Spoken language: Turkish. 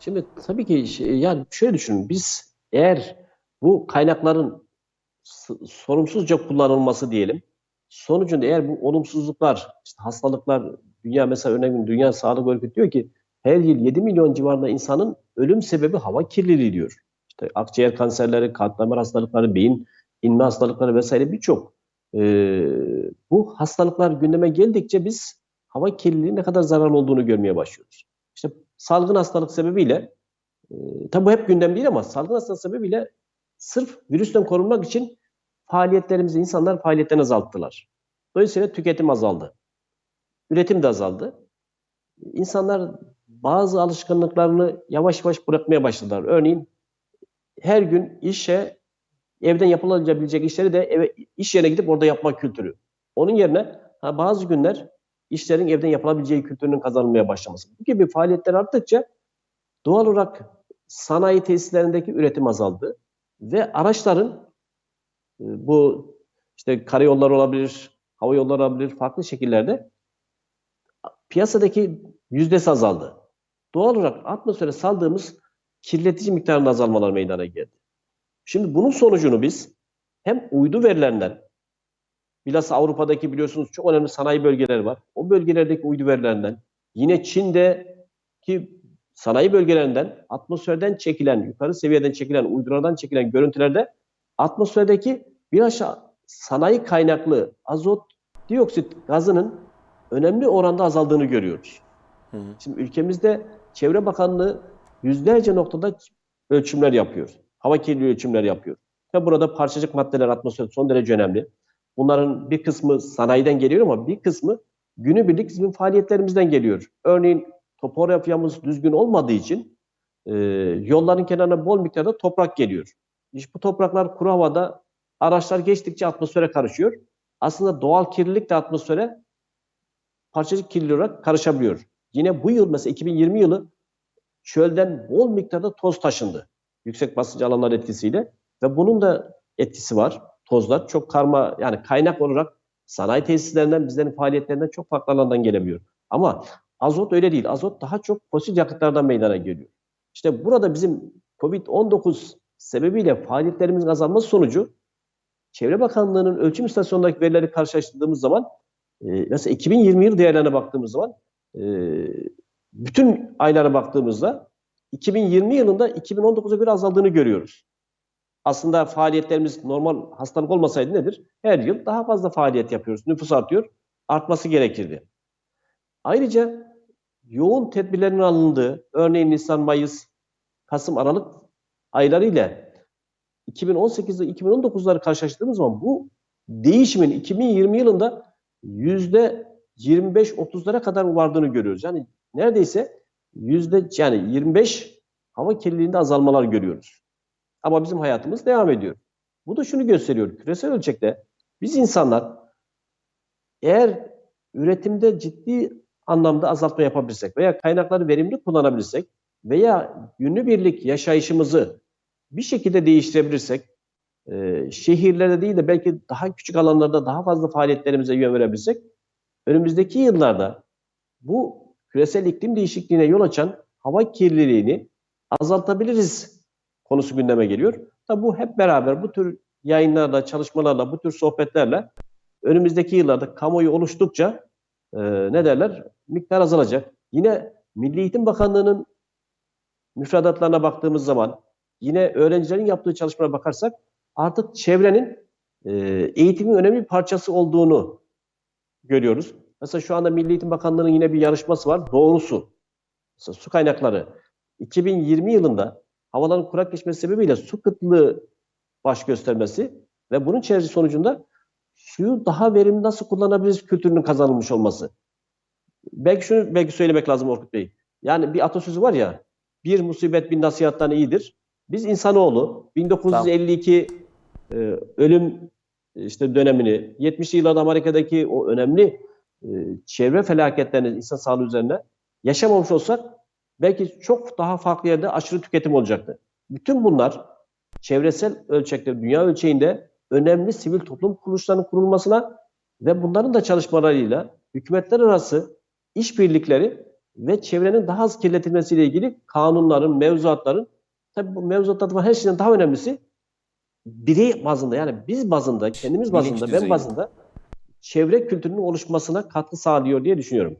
Şimdi tabii ki şey- yani şöyle düşünün. Biz eğer bu kaynakların sorumsuzca kullanılması diyelim. Sonucunda eğer bu olumsuzluklar, işte hastalıklar, dünya mesela örneğin Dünya Sağlık Örgütü diyor ki her yıl 7 milyon civarında insanın ölüm sebebi hava kirliliği diyor. İşte akciğer kanserleri, kalp damar hastalıkları, beyin inme hastalıkları vesaire birçok. Ee, bu hastalıklar gündeme geldikçe biz hava kirliliği ne kadar zararlı olduğunu görmeye başlıyoruz. İşte salgın hastalık sebebiyle e, tabi bu hep gündem değil ama salgın hastalık sebebiyle sırf virüsten korunmak için faaliyetlerimizi insanlar faaliyetlerini azalttılar. Dolayısıyla tüketim azaldı. Üretim de azaldı. İnsanlar bazı alışkanlıklarını yavaş yavaş bırakmaya başladılar. Örneğin her gün işe evden yapılabilecek işleri de eve, iş yerine gidip orada yapma kültürü. Onun yerine ha, bazı günler işlerin evden yapılabileceği kültürünün kazanılmaya başlaması. Bu gibi faaliyetler arttıkça doğal olarak sanayi tesislerindeki üretim azaldı ve araçların e, bu işte karayolları olabilir, hava yolları olabilir, farklı şekillerde piyasadaki yüzdesi azaldı. Doğal olarak atmosfere saldığımız kirletici miktarında azalmalar meydana geldi. Şimdi bunun sonucunu biz hem uydu verilerinden, bilhassa Avrupa'daki biliyorsunuz çok önemli sanayi bölgeleri var. O bölgelerdeki uydu verilerinden, yine Çin'deki sanayi bölgelerinden atmosferden çekilen, yukarı seviyeden çekilen, uydulardan çekilen görüntülerde atmosferdeki bir aşağı sanayi kaynaklı azot dioksit gazının önemli oranda azaldığını görüyoruz. Hı hı. Şimdi ülkemizde Çevre Bakanlığı yüzlerce noktada ölçümler yapıyor. Hava kirliliği ölçümler yapıyor. Ve burada parçacık maddeler atmosfer son derece önemli. Bunların bir kısmı sanayiden geliyor ama bir kısmı günübirlik bizim faaliyetlerimizden geliyor. Örneğin topografyamız düzgün olmadığı için e, yolların kenarına bol miktarda toprak geliyor. İşte bu topraklar kuru havada araçlar geçtikçe atmosfere karışıyor. Aslında doğal kirlilik de atmosfere parçacık kirliliği olarak karışabiliyor. Yine bu yıl mesela 2020 yılı çölden bol miktarda toz taşındı. Yüksek basınç alanlar etkisiyle ve bunun da etkisi var. Tozlar çok karma yani kaynak olarak sanayi tesislerinden bizlerin faaliyetlerinden çok farklı alandan gelebiliyor. Ama azot öyle değil. Azot daha çok fosil yakıtlardan meydana geliyor. İşte burada bizim Covid-19 sebebiyle faaliyetlerimizin azalması sonucu Çevre Bakanlığı'nın ölçüm istasyonundaki verileri karşılaştırdığımız zaman e, mesela 2020 yıl değerlerine baktığımız zaman e, bütün aylara baktığımızda 2020 yılında 2019'a göre azaldığını görüyoruz. Aslında faaliyetlerimiz normal hastalık olmasaydı nedir? Her yıl daha fazla faaliyet yapıyoruz. Nüfus artıyor. Artması gerekirdi. Ayrıca yoğun tedbirlerin alındığı, örneğin Nisan, Mayıs, Kasım, Aralık ayları ile 2018 ile 2019'ları karşılaştırdığımız zaman bu değişimin 2020 yılında yüzde 25-30'lara kadar vardığını görüyoruz. Yani neredeyse yüzde yani 25 hava kirliliğinde azalmalar görüyoruz. Ama bizim hayatımız devam ediyor. Bu da şunu gösteriyor. Küresel ölçekte biz insanlar eğer üretimde ciddi anlamda azaltma yapabilirsek veya kaynakları verimli kullanabilirsek veya günübirlik yaşayışımızı bir şekilde değiştirebilirsek e, şehirlerde değil de belki daha küçük alanlarda daha fazla faaliyetlerimize yön verebilirsek önümüzdeki yıllarda bu küresel iklim değişikliğine yol açan hava kirliliğini azaltabiliriz konusu gündeme geliyor. Tabi bu hep beraber bu tür yayınlarla, çalışmalarla, bu tür sohbetlerle önümüzdeki yıllarda kamuoyu oluştukça e, ne derler? Miktar azalacak. Yine Milli Eğitim Bakanlığı'nın müfredatlarına baktığımız zaman yine öğrencilerin yaptığı çalışmalara bakarsak artık çevrenin e, eğitimin önemli bir parçası olduğunu görüyoruz. Mesela şu anda Milli Eğitim Bakanlığı'nın yine bir yarışması var. Doğru. Mesela su kaynakları. 2020 yılında havaların kurak geçmesi sebebiyle su kıtlığı baş göstermesi ve bunun çerçeve sonucunda suyu daha verimli nasıl kullanabiliriz kültürünün kazanılmış olması. Belki şunu belki söylemek lazım Orkut Bey. Yani bir atasözü var ya, bir musibet bin nasihattan iyidir. Biz insanoğlu 1952 e, ölüm işte dönemini, 70'li yıllarda Amerika'daki o önemli e, çevre felaketlerini insan sağlığı üzerine yaşamamış olsak belki çok daha farklı yerde aşırı tüketim olacaktı. Bütün bunlar çevresel ölçekte, dünya ölçeğinde önemli sivil toplum kuruluşlarının kurulmasına ve bunların da çalışmalarıyla hükümetler arası işbirlikleri ve çevrenin daha az kirletilmesiyle ilgili kanunların, mevzuatların tabii bu mevzuatlar her şeyden daha önemlisi birey bazında yani biz bazında, kendimiz bazında, ben bazında çevre kültürünün oluşmasına katkı sağlıyor diye düşünüyorum.